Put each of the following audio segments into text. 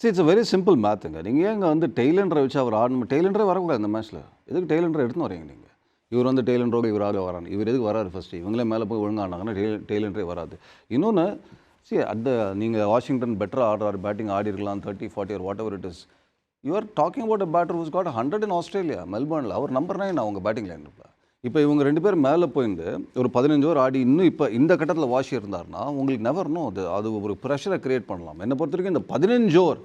சரி it's very simple மேத்துங்க நீங்கள் ஏங்க வந்து டெய்லண்டரை வச்சு அவர் ஆடணும்? டெய்லண்டரே வரக்கூடாது அந்த மேட்ச்சில் எதுக்கு டெய்லண்டரை எடுத்துன்னு வரீங்க நீங்கள் இவர் வந்து டெய்லண்டரோட இவர் ஆக வராங்க இவர் எதுக்கு வராரு ஃபஸ்ட்டு இவங்களே மேலே போய் ஒழுங்காக ஆனாங்கன்னா டெய்ல டெய்லண்டரே வராது இன்னொன்று சரி அட் நீங்கள் வாஷிங்டன் பெட்டராக ஆடுறாரு பேட்டிங் ஆடி இருக்கலாம் thirty forty or whatever it is you are talking about a batter who's got hundred in Australia மெல்பர்னில் அவர் நம்பர் நைன் அவங்க பேட்டிங் லைன் இப்போ இவங்க ரெண்டு பேரும் மேலே போயிருந்து ஒரு பதினஞ்சு ஓவர் ஆடி இன்னும் இப்போ இந்த கட்டத்தில் வாஷி இருந்தாருன்னா உங்களுக்கு நெவர்னோ அது அது ஒரு ப்ரெஷரை கிரியேட் பண்ணலாம். என்னை பொறுத்த வரைக்கும் இந்த பதினஞ்சு ஓவர்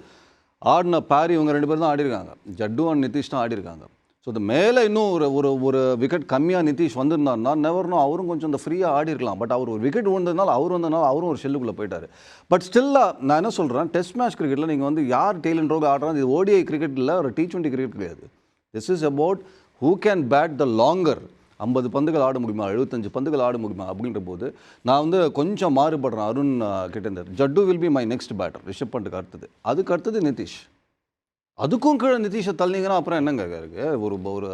ஆடின பாரி இவங்க ரெண்டு பேரும் தான் ஆடிருக்காங்க. ஜட்டு அண்ட் நிதிஷ் தான் ஆடிருக்காங்க. ஸோ இந்த மேலே இன்னும் ஒரு ஒரு ஒரு விக்கெட் கம்மியாக நிதிஷ் வந்திருந்தாருன்னா நெவர்னோ அவரும் கொஞ்சம் இந்த ஃப்ரீயாக ஆடி இருக்கலாம் பட் அவர் ஒரு விக்கெட் விழுந்ததுனால அவர் வந்ததுனால அவரும் ஒரு ஷெல்லுக்குள்ளே போயிட்டார். பட் ஸ்டில்லாக நான் என்ன சொல்கிறேன் டெஸ்ட் மேட்ச் கிரிக்கெட்டில் நீங்கள் வந்து யார் டெய்லன் ரோக ஆடுறாங்க இது ஓடிஐ கிரிக்கெட் இல்லை ஒரு டி டுவெண்ட்டி கிரிக்கெட் கிடையாது. This is about who can bat the longer ஐம்பது பந்துகள் ஆட முடியுமா? எழுபத்தஞ்சு பந்துகள் ஆட முடியுமா? அப்படின்ற போது நான் வந்து கொஞ்சம் மாறுபடுறேன். Arun கிட்டேந்தர் Jaddu will be my next batter Rishabh பண்ட்டுக்கு அடுத்தது. அதுக்கு அடுத்தது நிதிஷ். அதுக்கும் கீழே நிதிஷை தள்ளிங்கன்னா அப்புறம் என்னங்க இருக்குது ஒரு ஒரு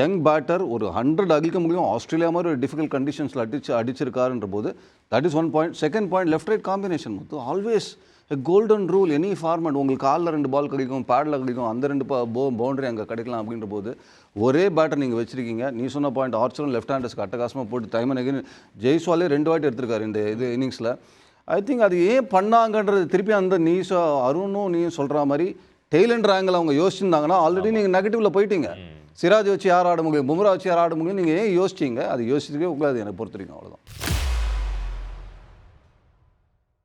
யங் பேட்டர் ஒரு ஹண்ட்ரட் அடிக்க முடியும். ஆஸ்திரேலியா மாதிரி ஒரு டிஃபிகல்ட் கண்டிஷன்ஸில் அடிச்சு அடிச்சிருக்காருன்ற போது that is one point second point left right combination மொத்தம் always golden rule any format உங்களுக்கு காலில் ரெண்டு பால் கிடைக்கும் பேடில் கிடைக்கும் அந்த ரெண்டு போ பவுண்டரி அங்கே கிடைக்கலாம் அப்படின்ற போது ஒரே பேட்டர் நீங்கள் வச்சிருக்கீங்க. நீ சொன்ன பாயிண்ட் ஆர்ச்சரும் லெஃப்ட் ஹேண்டர்ஸ்க்கு அட்டகாசமாக போட்டு டைம் அகைன் ஜெய்ஸ்வாலே ரெண்டு வாட்டி எடுத்திருக்காரு இந்த இது இன்னிங்ஸில் ஐ திங்க் அது ஏன் பண்ணாங்கன்றது திருப்பி அந்த நீ அருணும் நீ சொல்கிற மாதிரி டெய்லண்ட் ஆங்கிள் அவங்க யோசிச்சிருந்தாங்கன்னா ஆல்ரெடி நீங்கள் நெகட்டிவ்ல போயிட்டீங்க. சிராஜ் வச்சு யார் ஆட முடியும் பும்ரா வச்சு யார் ஆட முடியும் நீங்கள் ஏன் யோசிச்சீங்க? அது யோசிச்சுக்கவே கூடாது எனக்கு பொறுத்த வரைக்கும் அவ்வளோதான்